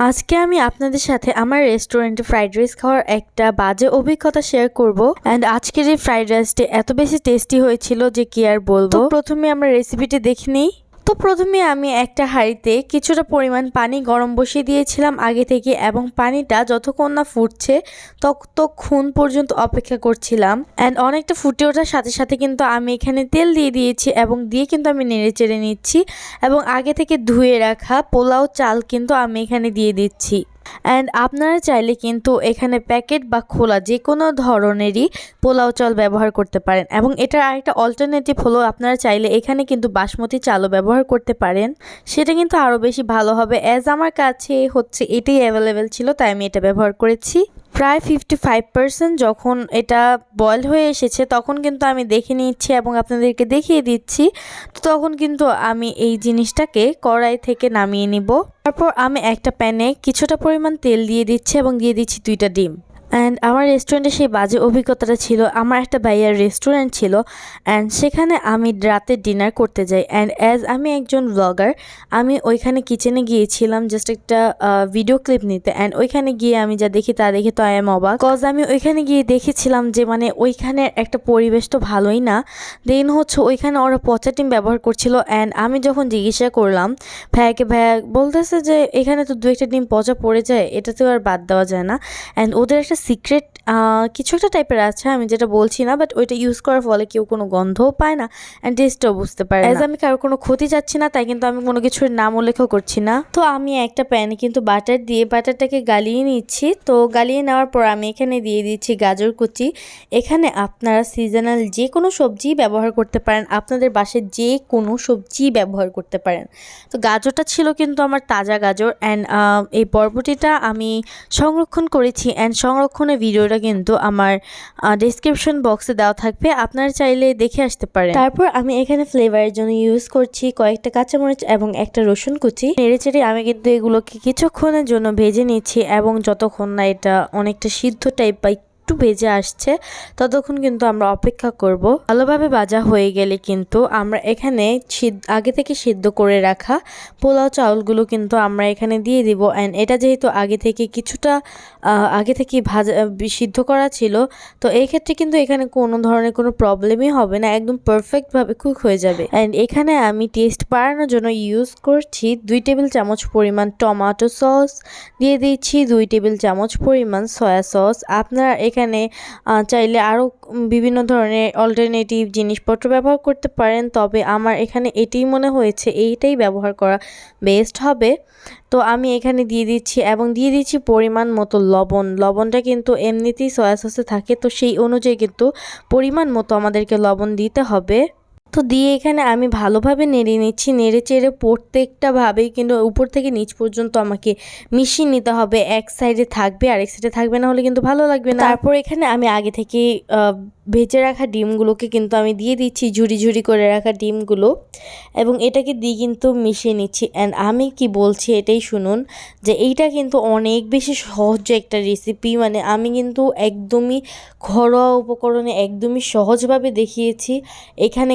আজকে আমি আপনাদের সাথে আমার রেস্টুরেন্টে ফ্রাইড রাইস খাওয়ার একটা বাজে অভিজ্ঞতা শেয়ার করব। অ্যান্ড আজকের এই ফ্রাইড রাইসটি এত বেশি টেস্টি হয়েছিল যে কি আর বলব? প্রথমে আমরা রেসিপিটি দেখে নিই। তো প্রথমে আমি একটা হাঁড়িতে কিছুটা পরিমাণ পানি গরম বসিয়ে দিয়েছিলাম আগে থেকে এবং পানিটা যতক্ষণ না ফুটছে ততক্ষণ পর্যন্ত অপেক্ষা করছিলাম। অ্যান্ড অনেকটা ফুটে ওঠার সাথে সাথে কিন্তু আমি এখানে তেল দিয়ে দিয়েছি এবং দিয়ে কিন্তু আমি নেড়ে চেড়ে নিচ্ছি এবং আগে থেকে ধুয়ে রাখা পোলাও চাল কিন্তু আমি এখানে দিয়ে দিচ্ছি। অ্যান্ড আপনারা চাইলে কিন্তু এখানে প্যাকেট বা খোলা যে কোনো ধরনেরই পোলাও চাল ব্যবহার করতে পারেন। এবং এটার আরেকটা অল্টারনেটিভ হলো আপনারা চাইলে এখানে কিন্তু বাসমতি চালও ব্যবহার করতে পারেন। সেটা কিন্তু আরও বেশি ভালো হবে। অ্যাজ আমার কাছে হচ্ছে এটাই অ্যাভেলেবেল ছিল, তাই আমি এটা ব্যবহার করেছি। প্রায় ফিফটি ফাইভ পার্সেন্ট যখন এটা বয়েল হয়ে এসেছে, তখন কিন্তু আমি দেখে নিচ্ছি এবং আপনাদেরকে দেখিয়ে দিচ্ছি। তো তখন কিন্তু আমি এই জিনিসটাকে কড়াই থেকে নামিয়ে নিব। তারপর আমি একটা প্যানে কিছুটা পরিমাণ তেল দিয়ে দিচ্ছি এবং দিয়ে দিচ্ছি দুইটা ডিম। অ্যান্ড আমার রেস্টুরেন্টে সেই বাজে অভিজ্ঞতাটা ছিল। আমার একটা বাইয়ার রেস্টুরেন্ট ছিল। অ্যান্ড সেখানে আমি রাতে ডিনার করতে যাই। অ্যান্ড অ্যাজ আমি একজন ব্লগার আমি ওইখানে কিচেনে গিয়েছিলাম জাস্ট একটা ভিডিও ক্লিপ নিতে। অ্যান্ড ওইখানে গিয়ে আমি যা দেখি তা দেখে তো আই এম অবাক। কজ আমি ওইখানে গিয়ে দেখেছিলাম যে মানে ওইখানে একটা পরিবেশ তো ভালোই না। দেন হচ্ছে ওইখানে ওরা পচা টিম ব্যবহার করছিল। অ্যান্ড আমি যখন জিজ্ঞাসা করলাম, ভাইয়াকে, ভাইয়া বলতেছে যে এখানে তো দু একটা ডিম পচা পড়ে যায় এটা তো আর বাদ দেওয়া যায় না। অ্যান্ড ওদের একটা সিক্রেট কিছু একটা টাইপের আছে আমি যেটা বলছি না বাট ওইটা ইউজ করার ফলে কেউ কোনো গন্ধও পায় না অ্যান্ড টেস্টও বুঝতে পারে অ্যাজ আমি কারও কোনো ক্ষতি চাচ্ছি না তাই কিন্তু আমি কোনো কিছুর নাম উল্লেখও করছি না। তো আমি একটা প্যানে কিন্তু বাটার দিয়ে বাটারটাকে গালিয়ে নিচ্ছি। তো গালিয়ে নেওয়ার পর আমি এখানে দিয়ে দিচ্ছি গাজর কুচি। এখানে আপনারা সিজনাল যে কোনো সবজি ব্যবহার করতে পারেন আপনাদের বাসায় যে কোনো সবজি ব্যবহার করতে পারেন। তো গাজরটা ছিল কিন্তু আমার তাজা গাজর অ্যান্ড এই বরবটিটা আমি সংরক্ষণ করেছি অ্যান্ড সংরক্ষণের ভিডিওটা কিন্তু আমার ডিসক্রিপশন বক্সে দেওয়া থাকবে। আপনারা চাইলে দেখে আসতে পারেন। তারপর আমি এখানে ফ্লেভারের জন্য ইউজ করছি কয়েকটা কাঁচামরিচ এবং একটা রসুন কুচি। নেড়ে চেড়ে আমি কিন্তু এগুলোকে কিছুক্ষণের জন্য ভেজে নিচ্ছি এবং যতক্ষণ না এটা অনেকটা সিদ্ধ টাইপ বা একটু ভেজে আসছে, ততক্ষণ কিন্তু আমরা অপেক্ষা করব। ভালোভাবে ভাজা হয়ে গেলে কিন্তু আমরা এখানে আগে থেকে সিদ্ধ করে রাখা পোলাও চাউলগুলো কিন্তু আমরা এখানে দিয়ে দিব। অ্যান্ড এটা যেহেতু আগে থেকে কিছুটা আগে থেকে ভাজা সিদ্ধ করা ছিল, তো এই ক্ষেত্রে কিন্তু এখানে কোনো ধরনের কোনো প্রবলেমই হবে না, একদম পারফেক্টভাবে কুক হয়ে যাবে। অ্যান্ড এখানে আমি টেস্ট বাড়ানোর জন্য ইউজ করছি দুই টেবিল চামচ পরিমাণ টমাটো সস দিয়ে দিচ্ছি দুই টেবিল চামচ পরিমাণ সয়া সস আপনারা এখানে এখানে চাইলে আরও বিভিন্ন ধরনের অল্টারনেটিভ জিনিসপত্র ব্যবহার করতে পারেন। তবে আমার এখানে এটাই মনে হয়েছে, এইটাই ব্যবহার করা বেস্ট হবে। তো আমি এখানে দিয়ে দিচ্ছি এবং দিয়ে দিচ্ছি পরিমাণ মতো লবণ। লবণটা কিন্তু এমনিতেই সয়া সসে থাকে, তো সেই অনুযায়ী কিন্তু পরিমাণ মতো আমাদেরকে লবণ দিতে হবে। তো দিয়ে এখানে আমি ভালোভাবে নেড়ে নিচ্ছি। নেড়ে চেড়ে প্রত্যেকটা ভাবেই কিন্তু উপর থেকে নিচ পর্যন্ত আমাকে মিশিয়ে নিতে হবে। এক সাইডে থাকবে আর এক সাইডে থাকবে, না হলে কিন্তু ভালো লাগবে না। তারপর এখানে আমি আগে থেকে ভেজে রাখা ডিমগুলোকে কিন্তু আমি দিয়ে দিচ্ছি ঝুড়ি ঝুড়ি করে রাখা ডিমগুলো। এবং এটাকে দিয়ে কিন্তু মিশিয়ে নিচ্ছি। অ্যান্ড আমি কি বলছি এটাই শুনুন, যে এইটা কিন্তু অনেক বেশি সহজ একটা রেসিপি মানে আমি কিন্তু একদমই ঘরোয়া উপকরণে একদমই সহজভাবে দেখিয়েছি। এখানে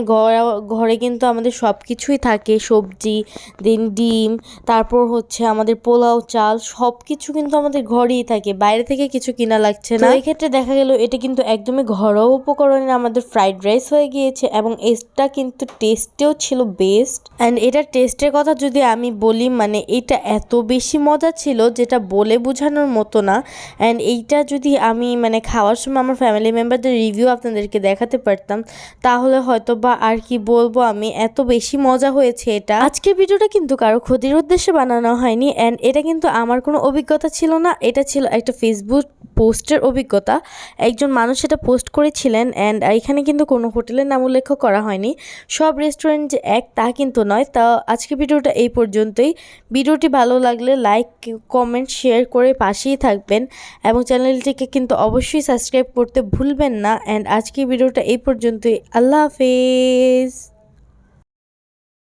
ঘরে কিন্তু আমাদের সব কিছুই থাকে। সবজি দেন ডিম, তারপর হচ্ছে আমাদের পোলাও, চাল সব কিছু কিন্তু আমাদের ঘরেই থাকে। বাইরে থেকে কিছু কিনা লাগছে না। এক্ষেত্রে দেখা গেল এটা কিন্তু একদমই ঘরোয়া উপকরণে আমাদের ফ্রাইড রাইস হয়ে গিয়েছে এবং এটা কিন্তু টেস্টেও ছিল বেস্ট অ্যান্ড এটার টেস্টের কথা যদি আমি বলি মানে এটা এত বেশি মজা ছিল যেটা বলে বোঝানোর মতো না। অ্যান্ড এইটা যদি আমি মানে খাওয়ার সময় আমার ফ্যামিলি মেম্বারদের রিভিউ আপনাদেরকে দেখাতে পারতাম, তাহলে হয়তো বা আর কি বলব আমি, এত বেশি মজা হয়েছে এটা। আজকের ভিডিওটা কিন্তু কারও ক্ষতির উদ্দেশ্যে বানানো হয়নি অ্যান্ড এটা কিন্তু আমার কোনো অভিজ্ঞতা ছিল না, এটা ছিল একটা ফেসবুক পোস্টের অভিজ্ঞতা। একজন মানুষ সেটা পোস্ট করেছিলেন অ্যান্ড এখানে কিন্তু কোনো হোটেলের নাম উল্লেখ করা হয়নি। সব রেস্টুরেন্ট যে এক তা কিন্তু নয়। তা আজকে ভিডিওটা এই পর্যন্তই। ভিডিওটি ভালো লাগলে লাইক কমেন্ট শেয়ার করে পাশেই থাকবেন এবং চ্যানেলটিকে কিন্তু অবশ্যই সাবস্ক্রাইব করতে ভুলবেন না। অ্যান্ড আজকে ভিডিওটা এই পর্যন্তই। আল্লাহ হাফেজ।